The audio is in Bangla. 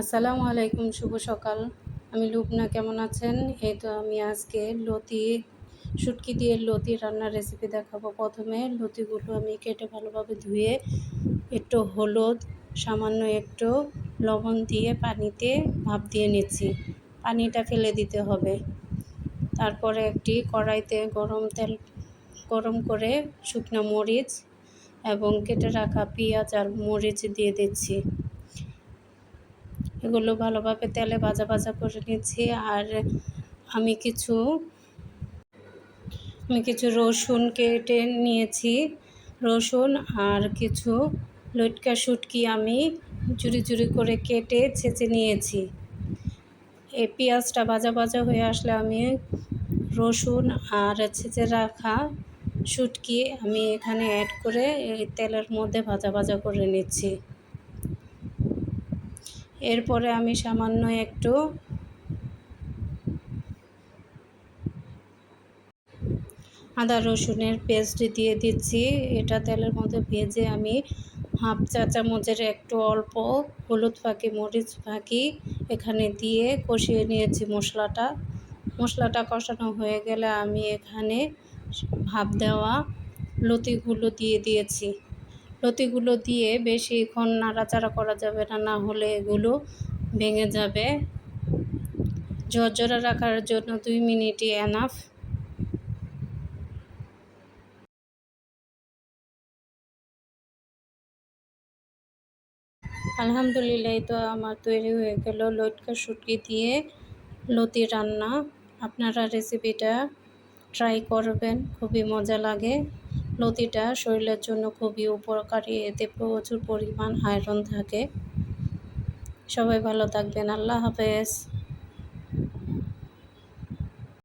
আসসালামু আলাইকুম, শুভ সকাল। আমি লুবনা, কেমন আছেন? এই তো আমি আজকে লতি, শুটকি দিয়ে লতি রান্নার রেসিপি দেখাবো প্রথমে। লতিগুলো আমি কেটে ভালোভাবে ধুয়ে একটু হলুদ, সামান্য একটু লবণ দিয়ে পানিতে ভাপ দিয়ে নিচ্ছি। পানিটা ফেলে দিতে হবে। তারপরে একটি কড়াইতে গরম তেল, গরম করে শুকনো মরিচ এবং কেটে রাখা পেঁয়াজ আর মরিচ দিয়ে দিচ্ছি। এগুলো ভালোভাবে তেলে ভাজা ভাজা করে নিচ্ছি আর আমি কিছু আমি কিছু রসুন কেটে নিয়েছি। রসুন আর কিছু লটকা শুটকি আমি চুরি চুরি করে কেটে ছেঁচে নিয়েছি। এই পেঁয়াজটা ভাজা ভাজা হয়ে আসলে আমি রসুন আর ছেঁচে রাখা শুটকি আমি এখানে অ্যাড করে এই তেলের মধ্যে ভাজা ভাজা করে নিচ্ছি। এরপরে আমি সামান্য একটু আদা রসুনের পেস্ট দিয়ে দিচ্ছি। এটা তেলের মধ্যে ভেজে আমি হাফ চা চামচের একটু অল্প হলুদ ফাঁকি, মরিচ ফাঁকি এখানে দিয়ে কষিয়ে নিয়েছি মশলাটা। মশলাটা কষানো হয়ে গেলে আমি এখানে ভাপ দেওয়া লতিগুলো দিয়ে দিয়েছি। লতিগুলো দিয়ে বেশিক্ষণ নাড়াচাড়া করা যাবে না না হলে এগুলো ভেঙে যাবে। ঝরঝরা রাখার জন্য দুই মিনিটই এনাফ আলহামদুলিল্লাহ তো আমার তৈরি হয়ে গেল লটকা শুটকি দিয়ে লতি রান্না। আপনারা রেসিপিটা ট্রাই করবেন, খুবই মজা লাগে। লতিটা শরীরের জন্য খুবই উপকারী, এতে প্রচুর পরিমাণ আয়রন থাকে। সবাই ভালো থাকবেন, আল্লাহ হাফেজ।